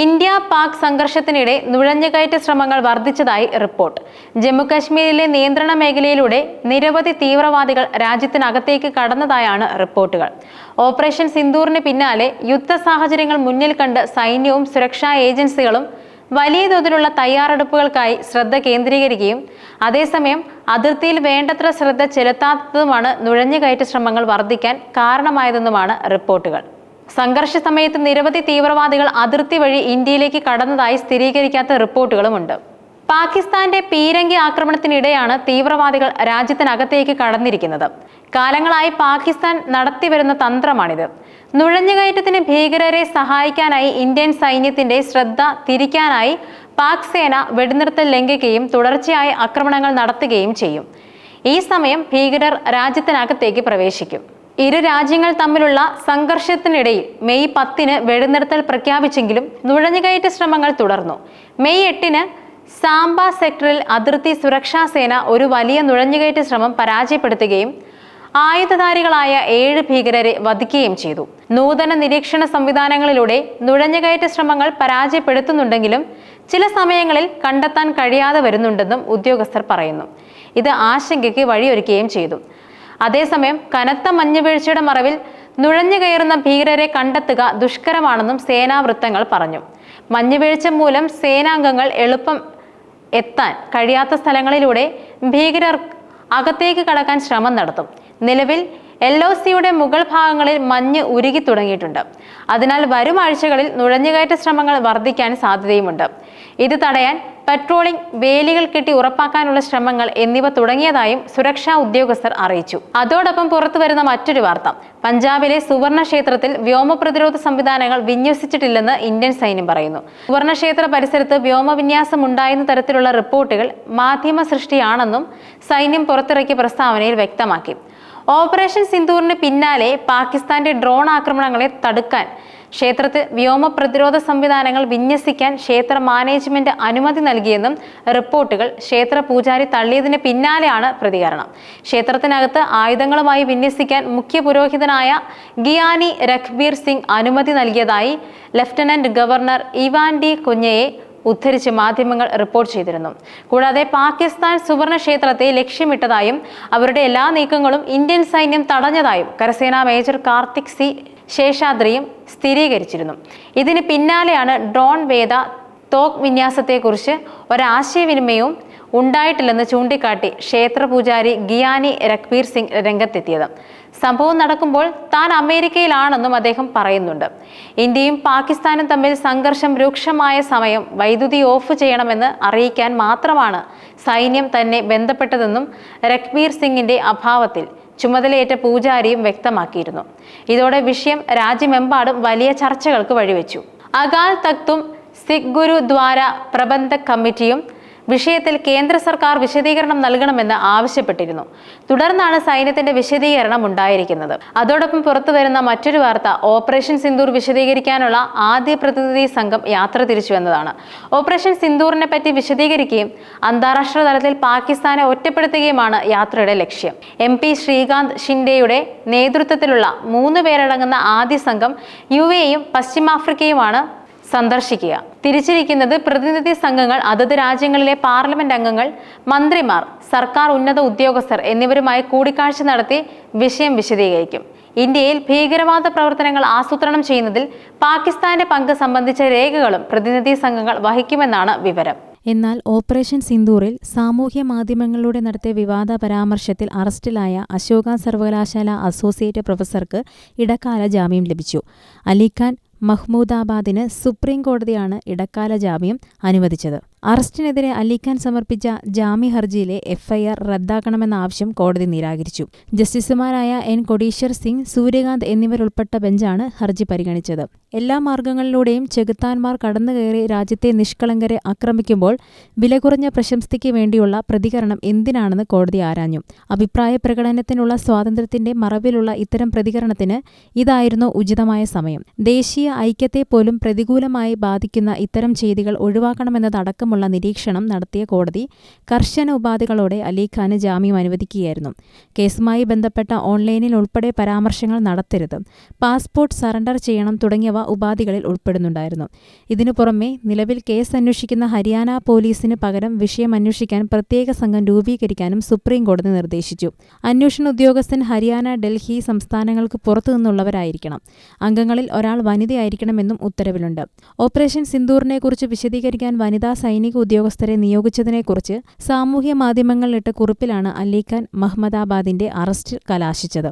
India Pak സംഘർഷത്തിനിടെ നുഴഞ്ഞുകയറ്റ ശ്രമങ്ങൾ വർദ്ധിച്ചതായി report. ജമ്മുകശ്മീരിലെ നിയന്ത്രണ മേഖലയിലൂടെ നിരവധി തീവ്രവാദികൾ രാജ്യത്തിനകത്തേക്ക് കടന്നതായാണ് റിപ്പോർട്ടുകൾ. ഓപ്പറേഷൻ സിന്ദൂറിന് പിന്നാലെ യുദ്ധ സാഹചര്യങ്ങൾ മുന്നിൽ കണ്ട് സൈന്യവും സുരക്ഷാ ഏജൻസികളും വലിയ തോതിലുള്ള തയ്യാറെടുപ്പുകൾക്കായി ശ്രദ്ധ കേന്ദ്രീകരിക്കുകയും അതേസമയം അതിർത്തിയിൽ വേണ്ടത്ര ശ്രദ്ധ ചെലുത്താത്തതുമാണ് നുഴഞ്ഞുകയറ്റ ശ്രമങ്ങൾ വർദ്ധിക്കാൻ കാരണമായതെന്നുമാണ് റിപ്പോർട്ടുകൾ. സംഘർഷ സമയത്ത് നിരവധി തീവ്രവാദികൾ അതിർത്തി വഴി ഇന്ത്യയിലേക്ക് കടന്നതായി സ്ഥിരീകരിക്കാത്ത റിപ്പോർട്ടുകളുമുണ്ട്. പാകിസ്ഥാന്റെ പീരങ്കി ആക്രമണത്തിനിടെയാണ് തീവ്രവാദികൾ രാജ്യത്തിനകത്തേക്ക് കടന്നിരിക്കുന്നത്. കാലങ്ങളായി പാകിസ്ഥാൻ നടത്തിവരുന്ന തന്ത്രമാണിത്. നുഴഞ്ഞുകയറ്റത്തിന് ഭീകരരെ സഹായിക്കാനായി ഇന്ത്യൻ സൈന്യത്തിന്റെ ശ്രദ്ധ തിരിക്കാനായി പാക് സേന വെടിനിർത്തൽ ലംഘിക്കുകയും തുടർച്ചയായ ആക്രമണങ്ങൾ നടത്തുകയും ചെയ്യും. ഈ സമയം ഭീകരർ രാജ്യത്തിനകത്തേക്ക് പ്രവേശിക്കും. ഇരു രാജ്യങ്ങൾ തമ്മിലുള്ള സംഘർഷത്തിനിടയിൽ മെയ് പത്തിന് വെടിനിർത്തൽ പ്രഖ്യാപിച്ചെങ്കിലും നുഴഞ്ഞുകയറ്റ ശ്രമങ്ങൾ തുടർന്നു. മെയ് എട്ടിന് സാംബ സെക്ടറിൽ അതിർത്തി സുരക്ഷാ സേന ഒരു വലിയ നുഴഞ്ഞുകയറ്റ ശ്രമം പരാജയപ്പെടുത്തുകയും ആയുധധാരികളായ ഏഴ് ഭീകരരെ വധിക്കുകയും ചെയ്തു. നൂതന നിരീക്ഷണ സംവിധാനങ്ങളിലൂടെ നുഴഞ്ഞുകയറ്റ ശ്രമങ്ങൾ പരാജയപ്പെടുത്തുന്നുണ്ടെങ്കിലും ചില സമയങ്ങളിൽ കണ്ടെത്താൻ കഴിയാതെ വരുന്നുണ്ടെന്നും ഉദ്യോഗസ്ഥർ പറയുന്നു. ഇത് ആശങ്കയ്ക്ക് വഴിയൊരുക്കുകയും ചെയ്തു. അതേസമയം കനത്ത മഞ്ഞുവീഴ്ചയുടെ മറവിൽ നുഴഞ്ഞു കയറുന്ന ഭീകരരെ കണ്ടെത്തുക ദുഷ്കരമാണെന്നും സേനാവൃത്തങ്ങൾ പറഞ്ഞു. മഞ്ഞുവീഴ്ച മൂലം സേനാംഗങ്ങൾ എളുപ്പം എത്താൻ കഴിയാത്ത സ്ഥലങ്ങളിലൂടെ ഭീകരർ അകത്തേക്ക് കടക്കാൻ ശ്രമം നടത്തും. നിലവിൽ എൽ ഒ സിയുടെ മുകൾ ഭാഗങ്ങളിൽ മഞ്ഞ് ഉരുകി തുടങ്ങിയിട്ടുണ്ട്. അതിനാൽ വരും ആഴ്ചകളിൽ നുഴഞ്ഞുകയറ്റ ശ്രമങ്ങൾ വർദ്ധിക്കാൻ സാധ്യതയുമുണ്ട്. ഇത് തടയാൻ പെട്രോളിംഗ് വേലികൾ കെട്ടി ഉറപ്പാക്കാനുള്ള ശ്രമങ്ങൾ എന്നിവ തുടങ്ങിയതായും സുരക്ഷാ ഉദ്യോഗസ്ഥർ അറിയിച്ചു. അതോടൊപ്പം പുറത്തു വരുന്ന മറ്റൊരു വാർത്ത. പഞ്ചാബിലെ സുവർണ ക്ഷേത്രത്തിൽ വ്യോമ പ്രതിരോധ സംവിധാനങ്ങൾ വിന്യസിച്ചിട്ടില്ലെന്ന് ഇന്ത്യൻ സൈന്യം പറയുന്നു. സുവർണ ക്ഷേത്ര പരിസരത്ത് വ്യോമവിന്യാസം ഉണ്ടായെന്ന തരത്തിലുള്ള റിപ്പോർട്ടുകൾ മാധ്യമ സൃഷ്ടിയാണെന്നും സൈന്യം പുറത്തിറക്കിയ പ്രസ്താവനയിൽ വ്യക്തമാക്കി. ഓപ്പറേഷൻ സിന്ദൂറിന് പിന്നാലെ പാകിസ്ഥാന്റെ ഡ്രോൺ ആക്രമണങ്ങളെ തടുക്കാൻ ക്ഷേത്രത്തിൽ വ്യോമ പ്രതിരോധ സംവിധാനങ്ങൾ വിന്യസിക്കാൻ ക്ഷേത്ര മാനേജ്മെന്റ് അനുമതി നൽകിയെന്നും റിപ്പോർട്ടുകൾ ക്ഷേത്ര പൂജാരി തള്ളിയതിന് പിന്നാലെയാണ് പ്രതികരണം. ക്ഷേത്രത്തിനകത്ത് ആയുധങ്ങളുമായി വിന്യസിക്കാൻ മുഖ്യ പുരോഹിതനായ ഗിയാനി രഖ്ബീർ സിംഗ് അനുമതി നൽകിയതായി ലഫ്റ്റനന്റ് ഗവർണർ ഇവാൻ ഡി കുഞ്ഞയെ ഉദ്ധരിച്ച് മാധ്യമങ്ങൾ റിപ്പോർട്ട് ചെയ്തിരുന്നു. കൂടാതെ പാകിസ്ഥാൻ സുവർണ ക്ഷേത്രത്തെ ലക്ഷ്യമിട്ടതായും അവരുടെ എല്ലാ നീക്കങ്ങളും ഇന്ത്യൻ സൈന്യം തടഞ്ഞതായും കരസേനാ മേജർ കാർത്തിക് സി ശേഷാദ്രിയും സ്ഥിരീകരിച്ചിരുന്നു. ഇതിന് പിന്നാലെയാണ് ഡ്രോൺ വേദ തോക്ക് വിന്യാസത്തെക്കുറിച്ച് ഒരാശയവിനിമയവും ഉണ്ടായിട്ടില്ലെന്ന് ചൂണ്ടിക്കാട്ടി ക്ഷേത്ര പൂജാരി ഗിയാനി രഘ്ബീർ സിംഗ് രംഗത്തെത്തിയത്. സംഭവം നടക്കുമ്പോൾ താൻ അമേരിക്കയിലാണെന്നും അദ്ദേഹം പറയുന്നുണ്ട്. ഇന്ത്യയും പാകിസ്ഥാനും തമ്മിൽ സംഘർഷം രൂക്ഷമായ സമയം വൈദ്യുതി ഓഫ് ചെയ്യണമെന്ന് അറിയിക്കാൻ മാത്രമാണ് സൈന്യം തന്നെ ബന്ധപ്പെട്ടതെന്നും രഘ്ബീർ സിംഗിന്റെ അഭാവത്തിൽ ചുമതലയേറ്റ പൂജാരിയും വ്യക്തമാക്കിയിരുന്നു. ഇതോടെ വിഷയം രാജ്യമെമ്പാടും വലിയ ചർച്ചകൾക്ക് വഴിവെച്ചു. അകാൽ തക്തും സിഖ് ഗുരുദ്വാര പ്രബന്ധ കമ്മിറ്റിയും വിഷയത്തിൽ കേന്ദ്ര സർക്കാർ വിശദീകരണം നൽകണമെന്ന് ആവശ്യപ്പെട്ടിരുന്നു. തുടർന്നാണ് സൈന്യത്തിന്റെ വിശദീകരണം ഉണ്ടായിരിക്കുന്നത്. അതോടൊപ്പം പുറത്തു വരുന്ന മറ്റൊരു വാർത്ത ഓപ്പറേഷൻ സിന്ദൂർ വിശദീകരിക്കാനുള്ള ആദ്യ പ്രതിനിധി സംഘം യാത്ര തിരിച്ചു എന്നതാണ്. ഓപ്പറേഷൻ സിന്ദൂറിനെ പറ്റി വിശദീകരിക്കുകയും അന്താരാഷ്ട്ര തലത്തിൽ പാകിസ്ഥാനെ ഒറ്റപ്പെടുത്തുകയുമാണ് യാത്രയുടെ ലക്ഷ്യം. എം പി ശ്രീകാന്ത് ഷിൻഡെയുടെ നേതൃത്വത്തിലുള്ള മൂന്ന് പേരടങ്ങുന്ന ആദ്യ സംഘം യു എയും പശ്ചിമാഫ്രിക്കയുമാണ് സന്ദർശിക്കുക. തിരിച്ചിരിക്കുന്നത് പ്രതിനിധി സംഘങ്ങൾ അതത് രാജ്യങ്ങളിലെ പാർലമെന്റ് അംഗങ്ങൾ മന്ത്രിമാർ സർക്കാർ ഉന്നത ഉദ്യോഗസ്ഥർ എന്നിവരുമായി കൂടിക്കാഴ്ച നടത്തി വിഷയം വിശദീകരിക്കും. ഇന്ത്യയിൽ ഭീകരവാദ പ്രവർത്തനങ്ങൾ ആസൂത്രണം ചെയ്യുന്നതിൽ പാകിസ്ഥാന്റെ പങ്ക് സംബന്ധിച്ച രേഖകളും പ്രതിനിധി സംഘങ്ങൾ വഹിക്കുമെന്നാണ് വിവരം. എന്നാൽ ഓപ്പറേഷൻ സിന്ദൂറിൽ സാമൂഹ്യ മാധ്യമങ്ങളിലൂടെ നടത്തിയ വിവാദ പരാമർശത്തിൽ അറസ്റ്റിലായ അശോക സർവകലാശാല അസോസിയേറ്റ് പ്രൊഫസർക്ക് ഇടക്കാല ജാമ്യം ലഭിച്ചു. അലിഖാൻ മഹ്മൂദാബാദിന് സുപ്രീം കോടതിയാണ് ഇടക്കാല ജാമ്യം അനുവദിച്ചത്. അറസ്റ്റിനെതിരെ അലിഖാൻ സമർപ്പിച്ച ജാമ്യ ഹർജിയിലെ എഫ്ഐആർ റദ്ദാക്കണമെന്ന ആവശ്യം കോടതി നിരാകരിച്ചു. ജസ്റ്റിസുമാരായ എൻ കൊടീശ്വർ സിംഗ് സൂര്യകാന്ത് എന്നിവരുൾപ്പെട്ട ബെഞ്ചാണ് ഹർജി പരിഗണിച്ചത്. എല്ലാ മാർഗങ്ങളിലൂടെയും ചെകുത്താന്മാർ കടന്നുകയറി രാജ്യത്തെ നിഷ്കളങ്കരെ ആക്രമിക്കുമ്പോൾ വില കുറഞ്ഞ പ്രശംസയ്ക്ക് വേണ്ടിയുള്ള പ്രതികരണം എന്തിനാണെന്ന് കോടതി ആരാഞ്ഞു. അഭിപ്രായ പ്രകടനത്തിനുള്ള സ്വാതന്ത്ര്യത്തിന്റെ മറവിലുള്ള ഇത്തരം പ്രതികരണത്തിന് ഇതായിരുന്നു ഉചിതമായ സമയം. ദേശീയ ദേശീയ ഐക്യത്തെ പോലും പ്രതികൂലമായി ബാധിക്കുന്ന ഇത്തരം ചെയ്തികൾ ഒഴിവാക്കണമെന്നതടക്കമുള്ള നിരീക്ഷണം നടത്തിയ കോടതി കർശന ഉപാധികളോടെ അലിഖാന് ജാമ്യം അനുവദിക്കുകയായിരുന്നു. കേസുമായി ബന്ധപ്പെട്ട ഓൺലൈനിൽ ഉൾപ്പെടെ പരാമർശങ്ങൾ നടത്തരുത്. പാസ്പോർട്ട് സറണ്ടർ ചെയ്യണം തുടങ്ങിയവ ഉപാധികളിൽ ഉൾപ്പെടുന്നുണ്ടായിരുന്നു. ഇതിനു പുറമെ നിലവിൽ കേസ് അന്വേഷിക്കുന്ന ഹരിയാന പോലീസിന് പകരം വിഷയം അന്വേഷിക്കാൻ പ്രത്യേക സംഘം രൂപീകരിക്കാനും സുപ്രീം കോടതി നിർദ്ദേശിച്ചു. അന്വേഷണ ഉദ്യോഗസ്ഥൻ ഹരിയാന ഡൽഹി സംസ്ഥാനങ്ങൾക്ക് പുറത്തുനിന്നുള്ളവരായിരിക്കണം. അംഗങ്ങളിൽ ഒരാൾ വനിതയായിരിക്കണമെന്നും ഉത്തരവിലുണ്ട്. ഓപ്പറേഷൻ സിന്ദൂറിനെക്കുറിച്ച് വിശദീകരിക്കാൻ വനിതാ സൈനിക ഉദ്യോഗസ്ഥരെ നിയോഗിച്ചതിനെക്കുറിച്ച് സാമൂഹ്യ മാധ്യമങ്ങളിലിട്ട കുറിപ്പിലാണ് അലിഖാൻ മഹ്മദാബാദിന്റെ അറസ്റ്റ് കലാശിച്ചത്.